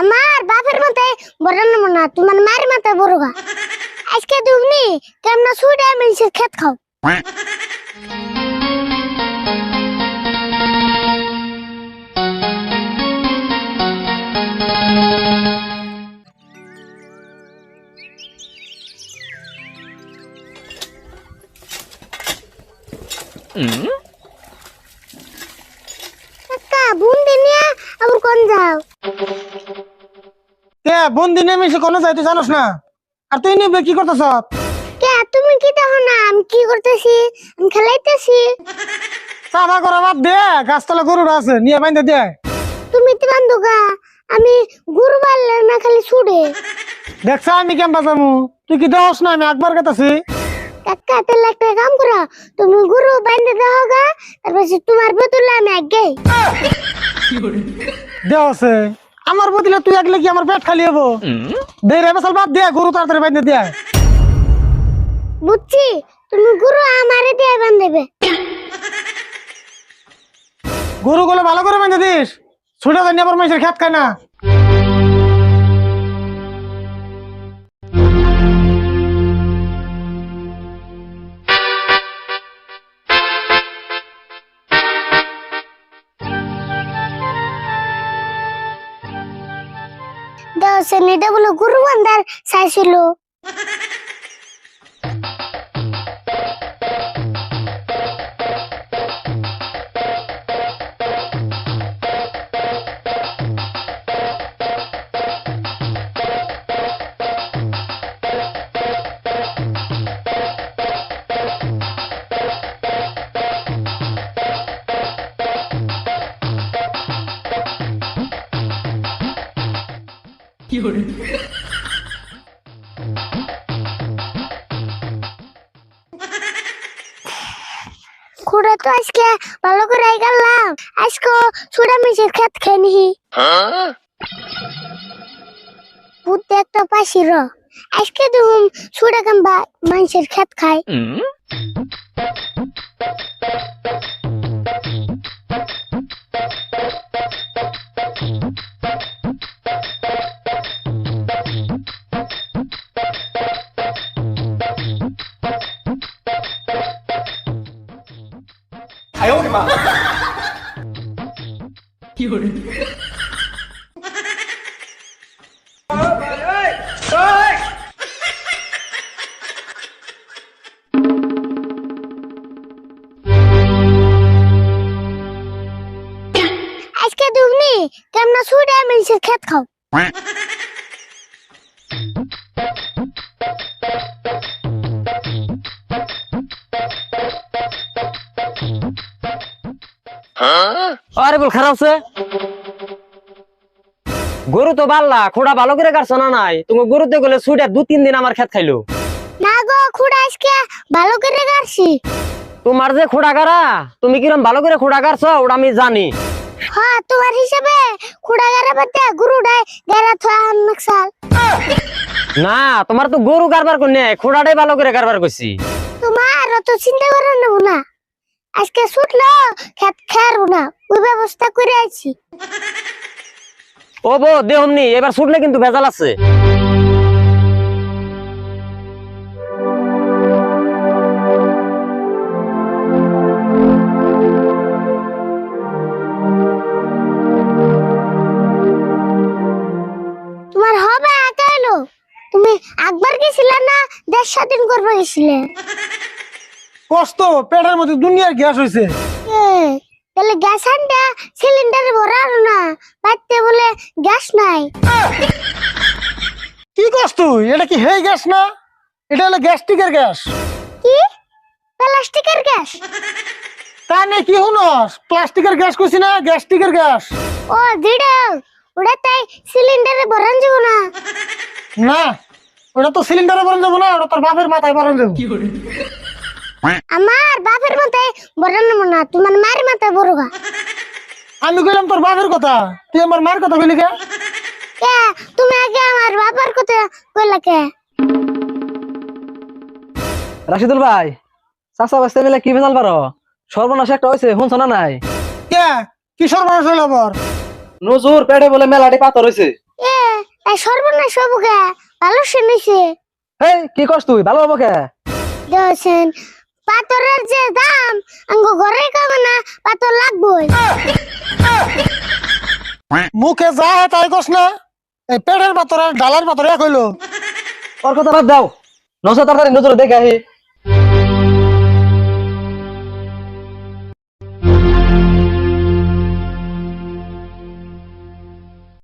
আমার বাপের মাথায় বড় না তোমার মায়ের মাথায় বড় গা আজকে তুমি কেমন সুইডে মানুষের খেত খাও। কাকা বুন্দি নিয়ে আবার কোন যাও? কে বন্দি নেমে এসে কোনো যাই তুই জানোস না? আর তুই নিবে কি করতেছ? কে তুমি কি দেখো না? আমি কি করতেছি? আমি খেলাইতেছি। চাপা করা বাদ দে গাছতলা গরুটা আছে নিয়ে বাইন্দে দে। তুমি তো বান্ধুকা আমি গুরু বাড়লে না খালি ছুড়ে দেখছ আমি কেম বাজামু তুই কি দেহস না আমি একবার কাটাছি কাকা তাহলে একটা কাম করো তুমি গুরু বান্ধে দাও গা তারপর সে তোমার বোতলে আমি আগে আছে। আমার বদিলে তুই একলে কি আমার পেট খালি হব? দে রে বেসাল বাদ দে গরু তাড়াতাড়ি বাইন্দে দে বুঝছি তুমি গুরু আমারে দিয়ে বান্ধবে গরু গুলো ভালো করে বাইন্দে দিস। ছুটে জানি আবার মাইসের খেত খায় না। নিটা বলে গুরু বান্দার চাইছিল খুঁড়ে তো আজকে ভালো করে গেলাম। আজকে ছুড়া মিশের খেত খেয়ে বুদ্ধি একটা পাশি র। আজকে দেখুন ছুড়া কাম্বা মানুষের খেত খায়। আজকে তুমি কেমন ছুড়া মানুষের খেত খাও। আরে বল খারাপ আছে গরু তো বাল্লা খোড়া ভালো করে কাটছো না নাই? তুমি গরুতে গেলে সুইটা দু তিন দিন আমার খেত খাইলো। না গো খুড়া আজকে ভালো করে গাড়ছি। তোমার যে খোড়া গাড়া তুমি কিরম ভালো করে খোড়া কাটছো ওটা আমি জানি। হ্যাঁ তোমার হিসাবে খুড়া গাড়া বাদে গুরুডাই গাড়া থা নকশাল। না তোমার তো গরু কারবার করে খোড়াটাই ভালো করে কারবার করছি তোমার অত চিন্তা করে নেব না। আজকে ছুটলো খেত খেয়ারবো না ওই ব্যবস্থা করে আছি ও বো দেহমনি এবার ছুটলে কিন্তু ভেজাল আছে। তোমার হবে একা এলো তুমি একবার গেছিলে না দেড় স্বাধীন করবে গেছিলে? কষ্ট পেটের মধ্যে দুনিয়ার গ্যাস হয়েছে তাহলে গ্যাস আনটা সিলিন্ডারে ভরার না বাড়তে বলে গ্যাস নাই। কি কষ্ট তুই? এটা কি হে গ্যাস না? এটা হলো গ্যাস্ট্রিকের গ্যাস। কি? প্লাস্টিকের গ্যাস? তা নিয়ে কি শুনস? প্লাস্টিকের গ্যাস কইছি না গ্যাস্ট্রিকের গ্যাস। ও দিড়ে ওটা তাই সিলিন্ডারে ভরান যাব না। না ওটা তো সিলিন্ডারে বরণ যাব না ওটা তোর বাপের মাথায় বরণ যাব। আমার বাপের মাথায় ভরান নেব না তোমার মায়ের মাথায় বড় গা আমি কইলাম তোর বাপের কথা তুই আমার মার কথা কইলি কে? কে? তুমি আগে আমার বাবার কথা কইলা কে? রাশিদুল ভাই চাষা বাস্তা মিলে কি ভেজাল পারো? সর্বনাশ একটা হয়েছে শুনছ না নাই? কে? কি সর্বনাশ হইল আবার? নজুর পেটে বলে মেলাটি পাথর হয়েছে এ এই সর্বনাশ হবুকে ভালো শুনেছে। হেই কি করছ তুই? ভালো হব কে? দেখছেন পাথরের যে দাম আঙ্গ ঘরে কামে না পাথর লাগবই। মুখে যা হয় তাই কস না এই পেটের পাথর আর ডালার পাথর এক হইল। ওর কথা বাদ দাও। নসা তাড়াতাড়ি নজরে দেখে আহি।